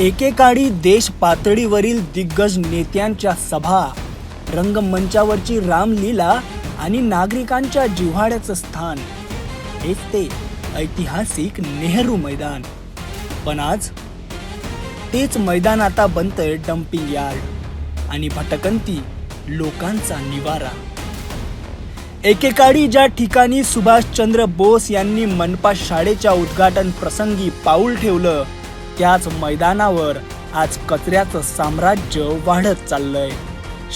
एकेकाळी देश पातळीवरील दिग्गज नेत्यांच्या सभा रंगमंचावरची रामलीला आणि नागरिकांच्या जिव्हाळ्याचं स्थान. हेच ते ऐतिहासिक नेहरू मैदान. पण आज तेच मैदान आता बनतंय डम्पिंग यार्ड आणि भटकंती लोकांचा निवारा. एकेकाळी ज्या ठिकाणी सुभाषचंद्र बोस यांनी मनपा शाळेच्या उद्घाटन प्रसंगी पाऊल ठेवलं त्याच मैदानावर आज कचऱ्याचं साम्राज्य वाढत चाललंय.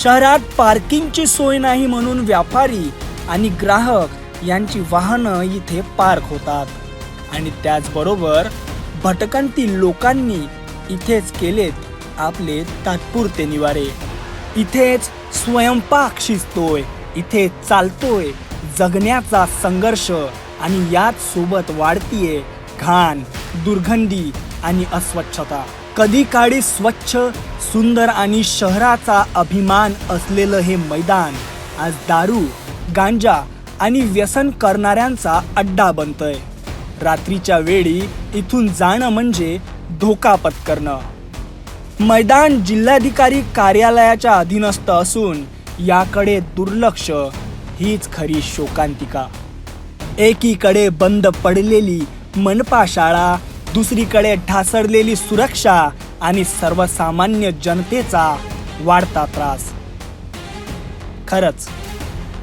शहरात पार्किंगची सोय नाही म्हणून व्यापारी आणि ग्राहक यांची वाहनं इथे पार्क होतात. आणि त्याचबरोबर भटकंती लोकांनी इथेच केलेत आपले तात्पुरते निवारे. इथेच स्वयंपाक शिजतोय इथे चालतोय जगण्याचा संघर्ष आणि याच सोबत वाढतीये घाण दुर्गंधी आणि अस्वच्छता. कधी काळी स्वच्छ सुंदर आणि शहराचा अभिमान असलेलं हे मैदान आज दारू गांजा आणि व्यसन करणाऱ्यांचा अड्डा बनतय. रात्रीच्या वेळी इथून जाणं म्हणजे धोका पत्करणं. मैदान जिल्हाधिकारी कार्यालयाच्या अधीनस्थ असून याकडे दुर्लक्ष हीच खरी शोकांतिका. एकीकडे बंद पडलेली मनपा शाळा दुसरीकडे ढासळलेली सुरक्षा आणि सर्वसामान्य जनतेचा वाढता त्रास. खरंच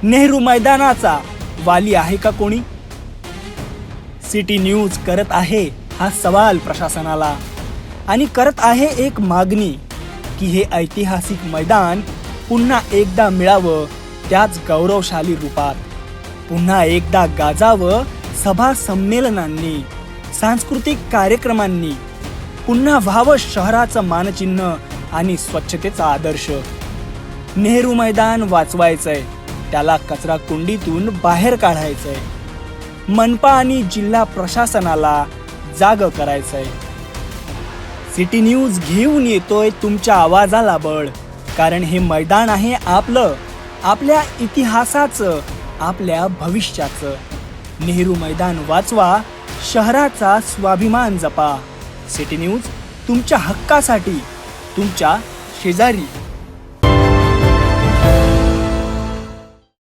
नेहरू मैदानाचा वाली आहे का कोणी? सिटी न्यूज करत आहे हा सवाल प्रशासनाला. आणि करत आहे एक मागणी की हे ऐतिहासिक मैदान पुन्हा एकदा मिळावं त्याच गौरवशाली रूपात. पुन्हा एकदा गाजावं सभा संमेलनांनी सांस्कृतिक कार्यक्रमांनी पुन्हा व्हावं शहराचं मानचिन्ह आणि स्वच्छतेचा आदर्श. नेहरू मैदान वाचवायचंय त्याला कचरा कुंडीतून बाहेर काढायचंय. मनपा आणि जिल्हा प्रशासनाला जाग करायचंय. सिटी न्यूज घेऊन येतोय तुमच्या आवाजाला बळ कारण हे मैदान आहे आपलं आपल्या इतिहासाचं आपल्या भविष्याचं. नेहरू मैदान वाचवा शहराचा स्वाभिमान जपा. सिटी न्यूज तुमच्या हक्कासाठी तुमच्या शेजारी.